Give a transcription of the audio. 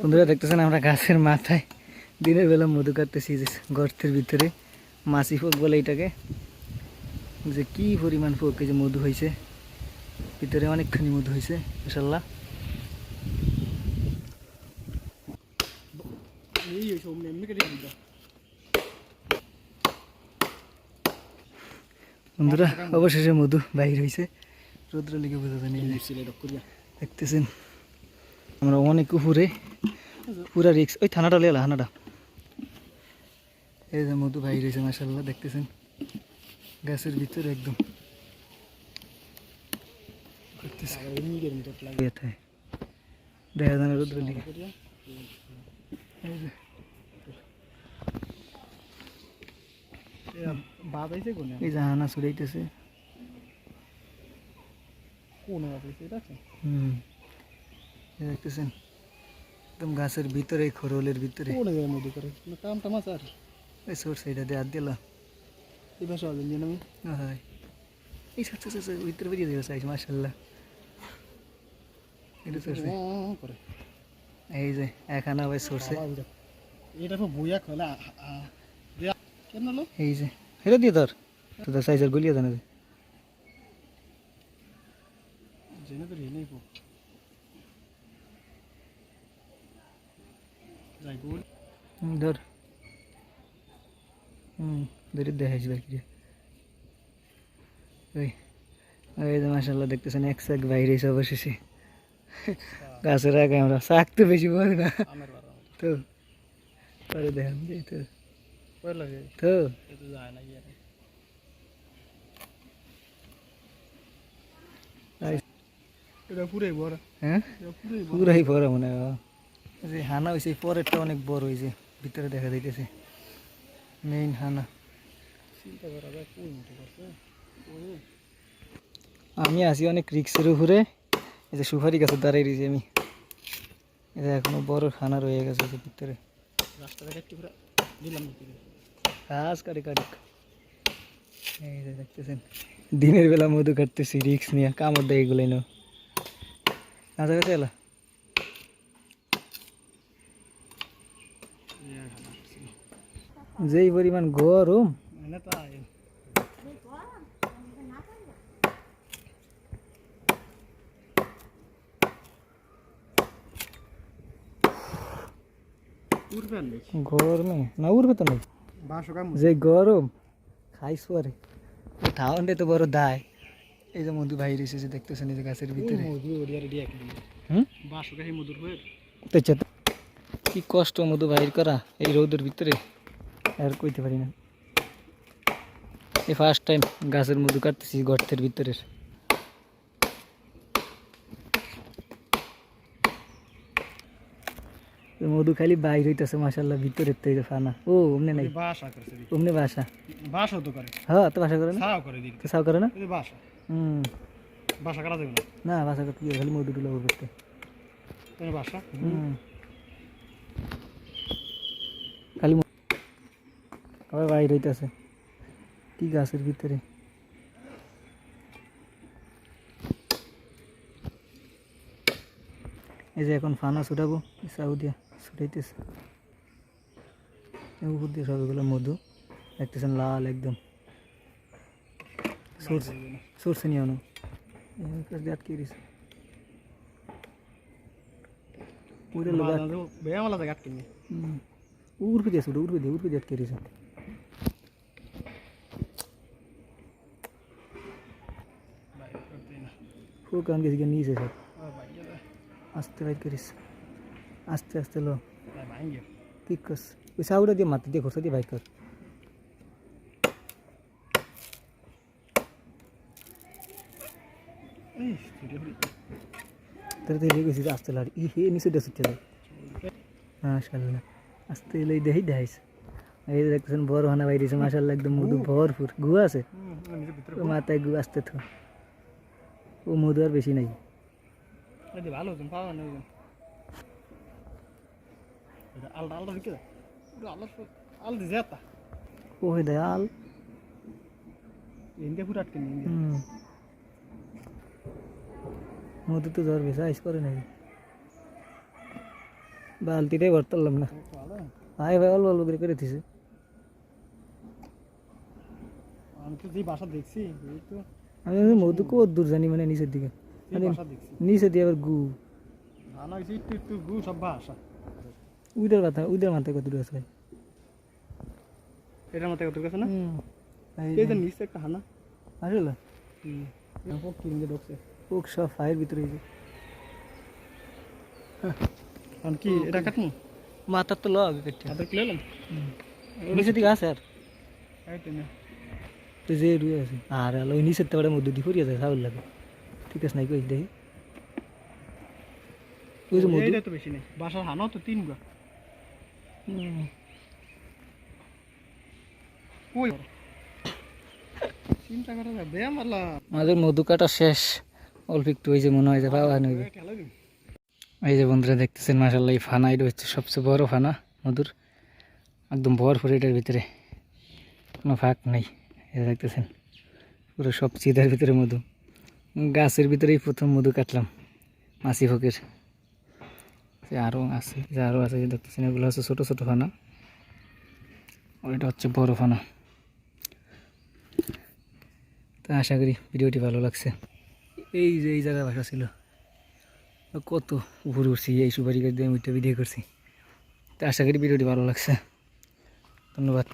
বন্ধুরা দেখতেছেন আমরা গাছের মাথায় দিনের বেলা মধু কাটতেছি যে গর্তের ভিতরে মাছি ফোক বলে এটাকে। যে কি পরিমাণ ফোক যে মধু হয়েছে ভিতরে অনেকখানি মধু হয়েছে ইনশাল্লাহ দিল। বন্ধুরা অবশেষে মধু বাইর হয়েছে রৌদ্র লিখে বোঝা যায় দেখতেছেন আমরা অনেক উপরে পুরা রিক্স ওই থানাটা লেলা থানাটা। এই যে মধু বাইর হয়েছে মাসাল্লাহ দেখতেছেন? গাছের ভিতরে একদম। দেখা যায় রৌদ্র লিখে এই যে। হানা ছড়াইতেছে। কোনে হুম। দেখতেছেন একদম গাছের ভিতরে খরলের ভিতরে। কাম টামা সোর সাইডা দিয়ে দিলাম এই ভাষা যে আমি হয়। এই সাথে সাথে ভিতরে বেরিয়ে দেবে সাইজ মাসাল্লাহ এটা সরষে এই যে এখানে ভাই সরষে। এটা তো বইয়া খোলা কেন লো এই যে এটা দিয়ে ধর। তোদের সাইজের গলিয়ে জানা জেনে তো যাই গোল হুম ধর। হুম ধরে দেখাইছি বাকি ওই এই মাসাল্লাহ দেখতেছেন এক শাক বাইরে অবশেষে। গাছের আগে আমরা শাক তো বেশি বল না। তো পরে দেখাম তো। তো। পুরাই বড় হ্যাঁ? পুরাই বড় মনে হয়। যে হানা হয়েছে পরেরটা অনেক বড় হয়েছে ভিতরে দেখা যাইতেছে। মেইন হানা। আমি আছি অনেক রিক্সের উপরে। এই যে সুপারি গাছের দাঁড়িয়ে রয়েছি আমি। যে এখনও বড় খানা রয়ে গেছে ভিতরে। ঘাস কাটি কাটি এই যে দেখতেছেন, দিনের বেলা মধু কাটতেছি, রিক্স নিয়ে, কামড় দেয় এগুলোই নো কাঁচা কাছে যেই পরিমাণ গরম। গরমে? না উঠবে তো নাই যে গরম খাইছো আরে। ঠাউন্ডে তো বড় দায়। এই যে মধু দেখতেছেন এই যে গাছের ভিতরে। কি কষ্ট মধু বাইর করা এই রোদের ভিতরে। আর কইতে পারি না। এই ফার্স্ট টাইম গাছের মধু কাটতেছি গর্তের ভিতরের। মধু খালি বাইর হইতেছে মাসাল্লাহ ভিতরের তো ফানা। ও অমনে নাই? বাসা অমনে বাসা? বাসা তো করে। হ্যাঁ তো বাসা করে না? ছাও করে তো সাও করে না? বাসা। হুম। বাসা করা যাবে না? না বাসা করতে খালি মধু টুলা করতে বাসা। হুম খালি ম- আবার বাইর হইতেছে। কি গাছের ভিতরে? এই যে এখন ফানা ছুটাবো সাউদিয়া ছুটাইতেছে। উপর দিয়ে সবগুলো মধু দেখতেছেন লাল একদম। সরষে নিয়ে আনো। আটকে দিছে। ওইটা লোক বেয়া মালা জায়গা কিনে উর্ফে দিয়ে উর্ফে দিয়ে আটকে দিয়েছে বাইরে করতে না ও কান গেছি গিয়ে নিয়েছে সব ও বাইরে দে আস্তে বাইর করিস আস্তে আস্তে লো না ভাঙ্গে ঠিক করস ওই সাউটা দিয়ে মাথা দিয়ে খরচা দিয়ে বাইর কর এই স্টুডিও তোর তো এলে গেছিস আস্তে লাড়ি ই হে নিচে দিয়ে সুচ্ছে যায় মাশাল্লাহ আস্তে এলে দেখাই দেখাইস এই যে দেখতেছেন বড় হানা বাইরেছে মাশাল্লাহ একদম মধু ভরপুর গু আছে হুম নিজে ভিতরে ও মাথায় গু আসতে থো ও মধু আর বেশি নাই এই ভালো তুমি পাওয়া না এটা আলটা আলটা দিকে এটা আলটা আল দি যেতা ও হে দয়াল ইন্ডিয়া পুরো আটকে নিয়ে হুম মধু তো জ্বর বেশি আইস করে নাই বালতিটাই ভরতারলাম না ভালো ভাই ভাই অল্প অল্প করে করে দিছে আমি তো যে বাসা দেখছি এই তো আমি মধু কত দূর জানি মানে নিচের দিকে। মানে নিচে দিয়ে আবার গু। উইদার মাথা উইদার মাথায় কত দূর আছে ভাই? এটার মতো কত কাছে না? এই এই যে নিচে একটা হানা। আসলে? হুম। কিনতে ঢুকছে। পোক সব ফায়ের ভিতরে এই কি এটা কাটমু? মাথার তো লগ কেটে হাতের কিলো দিকে আছে আর। তো যে রুই আছে আর আলো ওই নিচের তো মধ্যে দিয়ে ফুরিয়ে যায় সাউল লাগে ঠিক আছে নাই কই দেখি ওই যে মধু তো বেশি নেই বাসার হানাও তো তিন গা হুম। কই চিন্তা করা যায় ব্যায়াম আল্লাহ আমাদের মধু কাটা শেষ অল্প একটু ওই যে মনে হয় যে এই যে বন্ধুরা দেখতেছেন মাসাল্লাহ এই ফানা এটা হচ্ছে সবচেয়ে বড় ফানা মধুর একদম ভরপুর এটার ভিতরে কোনো ফাঁক নেই এটা দেখতেছেন, পুরো সব চিদার ভিতরে মধু। গাছের ভিতরেই প্রথম মধু কাটলাম মাছি ফকের আরও আছে, যে আরও আছে যে দেখতেছেন, এগুলো হচ্ছে ছোটো ছোটো ফানা। ওইটা হচ্ছে বড় ফানা। তা আশা করি ভিডিওটি ভালো লাগছে। এই যে এই জায়গায় বাসা ছিল, কত উপরে উঠছি, এই সুপারি গাছ দিয়ে আমি ভিডিও করছি। তা আশা করি ভিডিওটি ভালো লাগছে। ধন্যবাদ।